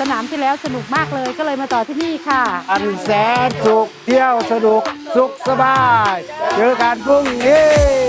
สนามที่แล้วสนุกมากเลยก็เลยมาต่อที่นี่ค่ะ อันแสนสุขเที่ยวสนุกสุขสบาย เจอกันพรุ่งนี้